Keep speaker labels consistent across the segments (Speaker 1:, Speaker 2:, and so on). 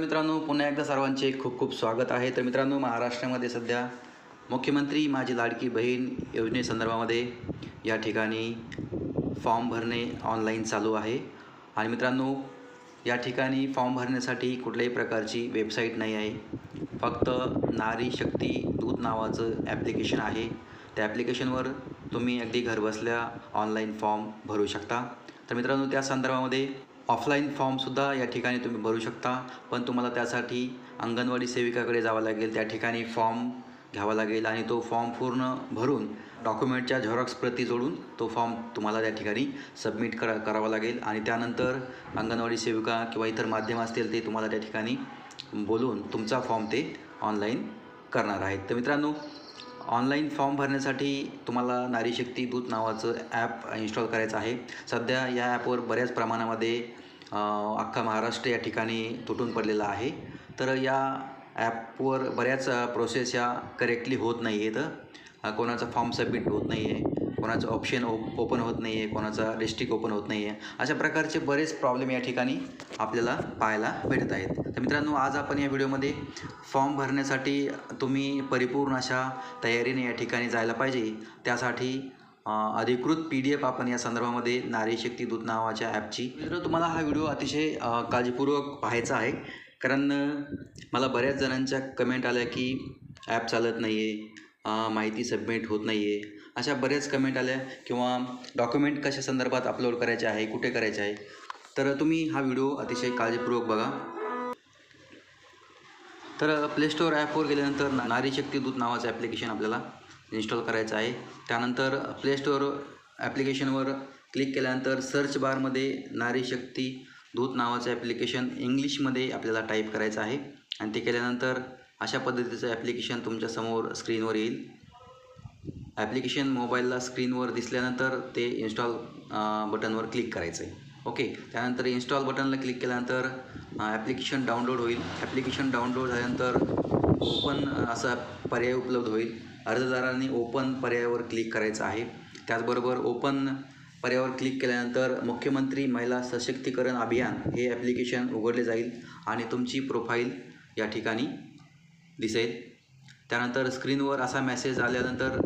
Speaker 1: मित्रांनो पुन्हा एकदा सर्वांचे खूप खूप स्वागत आहे. तर मित्रांनो महाराष्ट्रामध्ये सध्या मुख्यमंत्री माझी लाडकी बहीण योजनेसंदर्भामध्ये या ठिकाणी फॉर्म भरणे ऑनलाईन चालू आहे. आणि मित्रांनो या ठिकाणी फॉर्म भरण्यासाठी कुठल्याही प्रकारची वेबसाईट नाही आहे. फक्त नारी शक्ती दूत नावाचं ॲप्लिकेशन आहे. त्या ॲप्लिकेशनवर तुम्ही अगदी घरबसल्या ऑनलाईन फॉर्म भरू शकता. तर मित्रांनो त्या संदर्भामध्ये ऑफलाईन फॉर्मसुद्धा या ठिकाणी तुम्ही भरू शकता. पण तुम्हाला त्यासाठी अंगणवाडी सेविकाकडे जावं लागेल. त्या ठिकाणी फॉर्म घ्यावा लागेल आणि तो फॉर्म पूर्ण भरून डॉक्युमेंटच्या झेरॉक्स प्रती जोडून तो फॉर्म तुम्हाला त्या ठिकाणी सबमिट करा करावा लागेल. आणि त्यानंतर अंगणवाडी सेविका किंवा इतर माध्यम असतील ते तुम्हाला त्या ठिकाणी बोलून तुमचा फॉर्म ते ऑनलाईन करणार आहेत. तर मित्रांनो ऑनलाईन फॉर्म भरण्यासाठी तुम्हाला नारी शक्ती दूत नावाचं ॲप इन्स्टॉल करायचं आहे. सध्या या ॲपवर बऱ्याच प्रमाणामध्ये अख्खा महाराष्ट्र या ठिकाणी तुटून पडलेला आहे. तर या ॲपवर बऱ्याच प्रोसेस या करेक्टली होत नाही आहेत कोणाचा फॉर्म सबमिट होत नाही आहे कोणाचं ऑप्शन ओ ओपन होत नाही आहे कोणाचा डिस्ट्रिक्ट ओपन होत नाही आहे अशा प्रकारचे बरेच प्रॉब्लेम या ठिकाणी आपल्याला पाहायला भेटत आहेत. तर मित्रांनो आज आपण या व्हिडिओमध्ये फॉर्म भरण्यासाठी तुम्ही परिपूर्ण अशा तयारीने या ठिकाणी जायला पाहिजे. त्यासाठी अधिकृत पी डी एफ आपण या संदर्भामध्ये नारी शक्ती दूत नावाच्या ॲपची मित्र तुम्हाला हा व्हिडिओ अतिशय काळजीपूर्वक पाहायचा आहे. कारण मला बऱ्याच जणांच्या कमेंट आल्या की ॲप चालत नाही आहे माहिती सबमिट होत नाही आहे अशा बऱ्याच कमेंट आल्या किंवा डॉक्युमेंट कशा संदर्भात अपलोड करायचे आहे कुठे करायचे आहे. तर तुम्ही हा व्हिडिओ अतिशय काळजीपूर्वक बघा. तर प्लेस्टोअर ॲपवर गेल्यानंतर नारी शक्ती दूत नावाचं ॲप्लिकेशन आपल्याला इन्स्टॉल करायचं आहे. त्यानंतर प्लेस्टोअर ॲप्लिकेशनवर क्लिक केल्यानंतर सर्च बारमध्ये नारी शक्ती दूत नावाचं ॲप्लिकेशन इंग्लिशमध्ये आपल्याला टाईप करायचं आहे. आणि ते केल्यानंतर अशा पद्धतीचं ॲप्लिकेशन तुमच्यासमोर स्क्रीनवर येईल. ॲप्लिकेशन मोबाईलला स्क्रीनवर दिसल्यानंतर ते इन्स्टॉल बटनवर क्लिक करायचं आहे ओके? त्यानंतर इन्स्टॉल बटनला क्लिक केल्यानंतर ॲप्लिकेशन डाउनलोड होईल. ॲप्लिकेशन डाउनलोड झाल्यानंतर ओपन असा पर्याय उपलब्ध होईल. अर्जदारांनी ओपन पर्यायावर क्लिक करायचं आहे. त्याचबरोबर ओपन पर्यायावर क्लिक केल्यानंतर मुख्यमंत्री महिला सशक्तीकरण अभियान हे ॲप्लिकेशन उघडले जाईल आणि तुमची प्रोफाईल या ठिकाणी दिसेल. त्यानंतर स्क्रीनवर असा मेसेज आल्यानंतर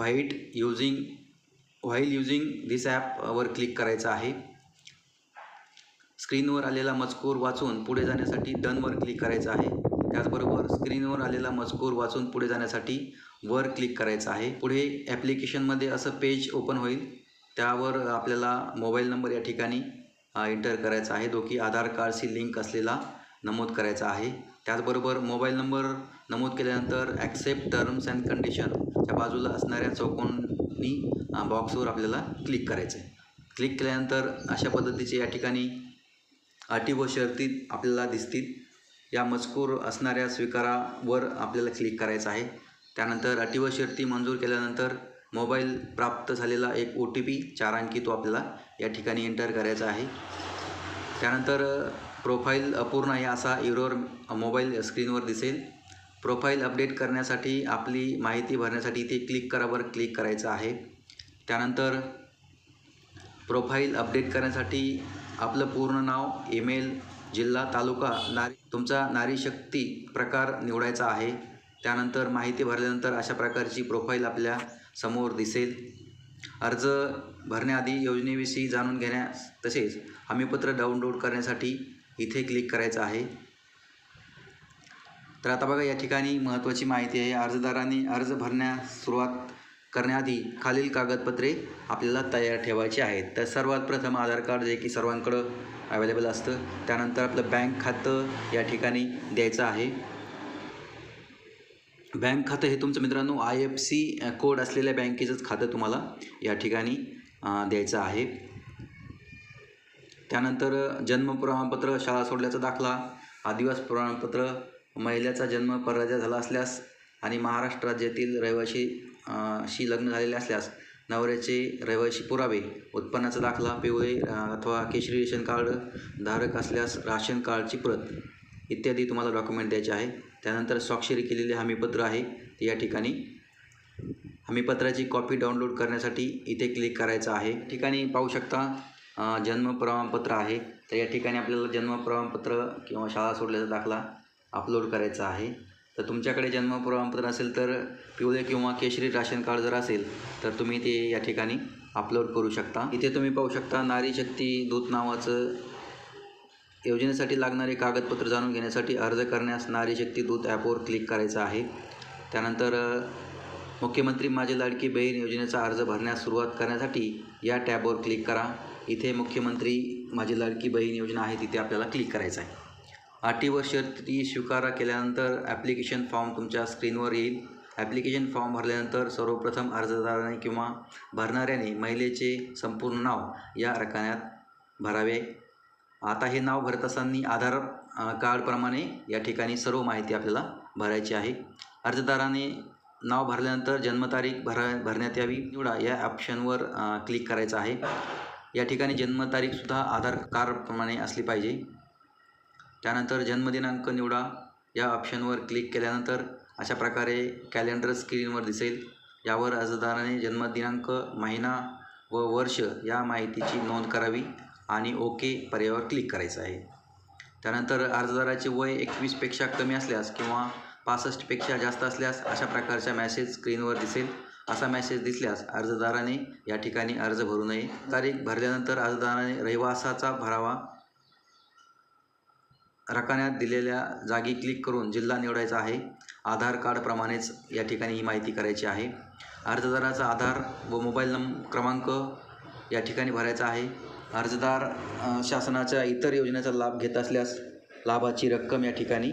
Speaker 1: white using while using this ॲपवर क्लिक करायचं आहे. स्क्रीनवर आलेला मजकूर वाचून पुढे जाण्यासाठी डनवर क्लिक करायचं आहे. त्याचबरोबर स्क्रीनवर आलेला मजकूर वाचून पुढे जाण्यासाठी वर क्लिक करायचं आहे. पुढे ॲप्लिकेशनमध्ये असं पेज ओपन होईल. त्यावर आपल्याला मोबाईल नंबर या ठिकाणी uh, एंटर करायचा आहे. जो की आधार कार्डशी लिंक असलेला नमूद करायचा आहे. त्याचबरोबर मोबाईल नंबर नमूद केल्यानंतर ॲक्सेप्ट टर्म्स अँड कंडिशनच्या बाजूला असणाऱ्या चौकोनी बॉक्सवर आपल्याला क्लिक करायचं आहे क्लिक केल्यानंतर अशा पद्धतीचे या ठिकाणी अटी व शर्ती आपल्याला दिसतील. या मजकूर असणाऱ्या स्वीकारावर आपल्याला क्लिक करायचं आहे. त्यानंतर अटी व शर्ती मंजूर केल्यानंतर मोबाईल प्राप्त झालेला एक ओ टी पी चार अंकी तो आपल्याला या ठिकाणी एंटर करायचा आहे. त्यानंतर प्रोफाईल अपूर्ण आहे असा इरोर मोबाईल स्क्रीनवर दिसेल. प्रोफाईल अपडेट करण्यासाठी आपली माहिती भरण्यासाठी इथे क्लिक करावर क्लिक करायचं आहे. त्यानंतर प्रोफाईल अपडेट करण्यासाठी आपलं पूर्ण नाव ईमेल जिल्हा तालुका नारी तुमचा नारी शक्ती प्रकार निवडायचा आहे. त्यानंतर माहिती भरल्यानंतर अशा प्रकारची प्रोफाईल आपल्यासमोर दिसेल. अर्ज भरण्याआधी योजनेविषयी जाणून घेण्यास तसेच हमीपत्र डाउनलोड करण्यासाठी इथे क्लिक करायचं आहे. तर आता बघा या ठिकाणी महत्त्वाची माहिती आहे. अर्जदारांनी अर्ज भरण्यास सुरुवात करण्याआधी खालील कागदपत्रे आपल्याला तयार ठेवायची आहेत. तर सर्वात प्रथम आधार कार्ड जे की सर्वांकडं अवेलेबल असतं. त्यानंतर आपलं बँक खातं या ठिकाणी द्यायचं आहे. बँक खातं हे तुमचं मित्रांनो आय एफ सी कोड असलेल्या बँकेचंच खातं तुम्हाला या ठिकाणी द्यायचं आहे. त्यानंतर जन्म प्रमाणपत्र शाळा सोडल्याचा दाखला आदिवास प्रमाणपत्र महिलेचा जन्म परराज्यात झाला असल्यास आणि महाराष्ट्र राज्यातील रहिवाशी शी लग्न झालेले असल्यास नवऱ्याचे रहिवाशी पुरावे उत्पन्नाचा दाखला पिवळे अथवा केशरी रेशन कार्ड धारक असल्यास राशन कार्डची प्रत इत्यादी तुम्हाला डॉक्युमेंट द्यायचे आहे. त्यानंतर स्वाक्षरी केलेले हमीपत्र आहे. ते या ठिकाणी हमीपत्राची कॉपी डाउनलोड करण्यासाठी इथे क्लिक करायचं आहे. ठिकाणी पाहू शकता जन्म प्रमाणपत्र आहे. तर या ठिकाणी आपल्याला जन्म प्रमाणपत्र किंवा शाळा सोडल्याचा दाखला अपलोड करायचा आहे. तर तुमच्याकडे जन्म प्रमाणपत्र असेल तर पिवळे किंवा केशरी राशन कार्ड जर असेल तर तुम्ही ते या ठिकाणी अपलोड करू शकता. इथे तुम्ही पाहू शकता नारी शक्ती दूत नावाचं योजनेसाठी लागणारे कागदपत्र जाणून घेण्यासाठी अर्ज करण्यास नारी शक्ती दूत ॲपवर क्लिक करायचं आहे. त्यानंतर मुख्यमंत्री माझी लाडकी बहीण योजनेचा अर्ज भरण्यास सुरुवात करण्यासाठी या टॅबवर क्लिक करा. इथे मुख्यमंत्री माझी लाडकी बहीण योजना आहे तिथे आपल्याला क्लिक करायचं आहे. अटी व शर्ती स्वीकारा केल्यानंतर ॲप्लिकेशन फॉर्म तुमच्या स्क्रीनवर येईल. ॲप्लिकेशन फॉर्म भरल्यानंतर सर्वप्रथम अर्जदाराने किंवा भरणाऱ्याने महिलेचे संपूर्ण नाव या रकान्यात भरावे. आता हे नाव भरत असताना आधार कार्डप्रमाणे या ठिकाणी सर्व माहिती आपल्याला भरायची आहे. अर्जदाराने नाव भरल्यानंतर जन्मतारीख भरा भरण्यात यावी. निवडा या ऑप्शनवर क्लिक करायचं आहे. या ठिकाणी जन्मतारीखसुद्धा आधार कार्डप्रमाणे असली पाहिजे. त्यानंतर जन्मदिनांक निवडा या ऑप्शनवर क्लिक केल्यानंतर अशा प्रकारे कॅलेंडर स्क्रीनवर दिसेल. यावर अर्जदाराने जन्मदिनांक महिना व वर्ष या माहितीची नोंद करावी आणि ओके पर्यायावर क्लिक करायचं आहे. त्यानंतर अर्जदाराचे वय एकवीसपेक्षा कमी असल्यास किंवा पासष्टपेक्षा जास्त असल्यास अशा प्रकारचा मॅसेज स्क्रीनवर दिसेल. असा मेसेज दिसल्यास अर्जदाराने या ठिकाणी अर्ज भरू नये. तारीख भरल्यानंतर अर्जदाराने रहिवासाचा भरावा रकान्यात दिलेल्या जागी क्लिक करून जिल्हा निवडायचा आहे. आधार कार्डप्रमाणेच या ठिकाणी ही माहिती करायची आहे. अर्जदाराचा आधार व मोबाईल नम क्रमांक या ठिकाणी भरायचा आहे. अर्जदार शासनाच्या इतर योजनेचा लाभ घेत असल्यास लाभाची रक्कम या ठिकाणी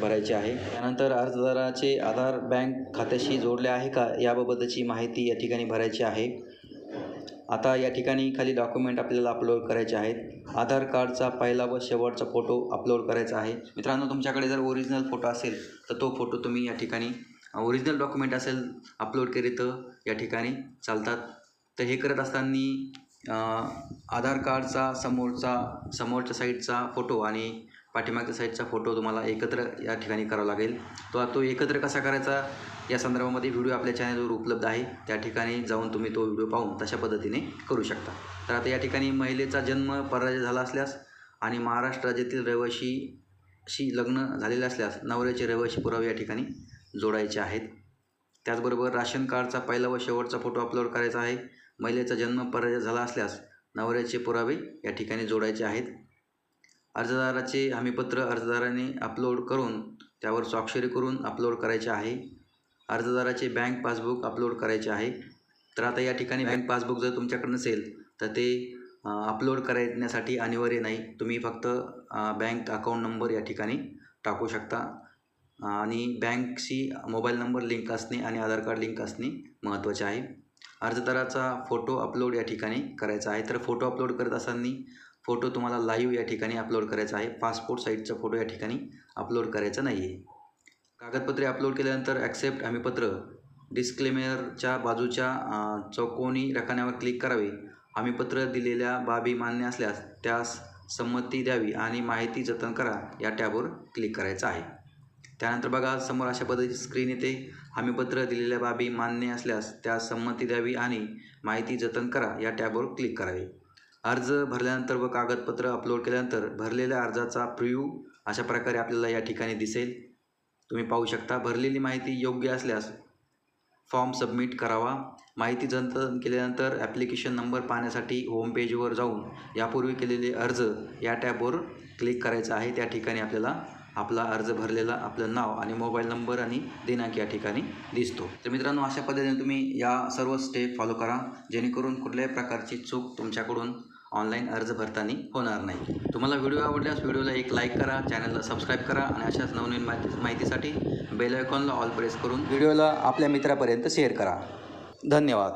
Speaker 1: भरायची आहे. त्यानंतर अर्जदाराचे आधार बँक खात्याशी जोडले आहे का याबाबतची माहिती या ठिकाणी भरायची आहे. आता या ठिकाणी खाली डॉक्युमेंट आपल्याला अपलोड करायचे आहेत. आधार कार्डचा पहिला व शेवटचा फोटो अपलोड करायचा आहे. मित्रांनो तुमच्याकडे जर ओरिजिनल फोटो असेल तर तो फोटो तुम्ही या ठिकाणी ओरिजिनल डॉक्युमेंट असेल अपलोड केले तर या ठिकाणी चालतात. तर हे करत असताना आधार कार्डचा समोरचा समोरच्या साईडचा फोटो आणि पाठीमागच्या साईडचा फोटो तुम्हाला एकत्र या ठिकाणी करावा लागेल. तो तो एकत्र कसा करायचा या संदर्भामध्ये व्हिडिओ आपल्या चॅनलवर उपलब्ध आहे. त्या ठिकाणी जाऊन तुम्ही तो व्हिडिओ पाहून तशा पद्धतीने करू शकता. तर आता या ठिकाणी महिलेचा जन्म पराजय झाला असल्यास आणि महाराष्ट्र राज्यातील रहिवाशीशी लग्न झालेले असल्यास नवऱ्याचे रहिवाशी पुरावे या ठिकाणी जोडायचे आहेत. त्याचबरोबर राशन कार्डचा पहिला व शेवटचा फोटो अपलोड करायचा आहे. महिलेचा जन्म पराजय झाला असल्यास नवऱ्याचे पुरावे या ठिकाणी जोडायचे आहेत. अर्जदाराचे हमीपत्र अर्जदाराने अपलोड करून त्यावर स्वाक्षरी करून अपलोड करायचे आहे. अर्जदाराचे बँक पासबुक अपलोड करायचे आहे. तर आता या ठिकाणी बँक पासबुक जर तुमच्याकडे नसेल तर ते अपलोड करण्यासाठी अनिवार्य नाही. तुम्ही फक्त बँक अकाउंट नंबर या ठिकाणी टाकू शकता. आणि बँकशी मोबाईल नंबर लिंक असणे आणि आधार कार्ड लिंक असणे महत्त्वाचे आहे. अर्जदाराचा फोटो अपलोड या ठिकाणी करायचा आहे. तर फोटो अपलोड करत असताना फोटो तुम्हाला लाईव्ह या ठिकाणी अपलोड करायचा आहे. पासपोर्ट साईजचा फोटो या ठिकाणी अपलोड करायचा नाही आहे कागदपत्रे अपलोड केल्यानंतर ॲक्सेप्ट हमीपत्र. डिस्क्लेमेअरच्या बाजूच्या चौकोनी रखाण्यावर क्लिक करावे. हमीपत्र दिलेल्या बाबी मान्य असल्यास त्यास संमती द्यावी आणि माहिती जतन करा या टॅबवर क्लिक करायचं आहे. त्यानंतर बघा समोर अशा पद्धतीची स्क्रीन येते. हमीपत्र दिलेल्या बाबी मान्य असल्यास त्यास संमती द्यावी आणि माहिती जतन करा या टॅबवर क्लिक करावे. अर्ज भरल्यानंतर व कागदपत्र अपलोड केल्यानंतर भरलेल्या अर्जाचा प्रिव्ह्यू अशा प्रकारे आपल्याला या ठिकाणी दिसेल. तुम्ही पाहू शकता भरलेली माहिती योग्य असल्यास फॉर्म सबमिट करावा. माहिती जतन केल्यानंतर ॲप्लिकेशन नंबर पाहण्यासाठी होम पेजवर जाऊन यापूर्वी केलेले अर्ज या टॅबवर क्लिक करायचं आहे. त्या ठिकाणी आपल्याला आपला अर्ज भरलेला आपलं नाव आणि मोबाईल नंबर आणि दिनांक या ठिकाणी दिसतो. तर मित्रांनो अशा पद्धतीने तुम्ही या सर्व स्टेप फॉलो करा. जेणेकरून कुठल्याही प्रकारची चूक तुमच्याकडून ऑनलाईन अर्ज भरताना होणार नाही. तुम्हाला व्हिडिओ आवडल्यास व्हिडिओला एक लाईक करा चॅनलला सबस्क्राईब करा आणि अशाच नवनवीन माहिती माहितीसाठी बेल आयकॉनला ऑल प्रेस करून व्हिडिओला आपल्या मित्रापर्यंत शेअर करा. धन्यवाद.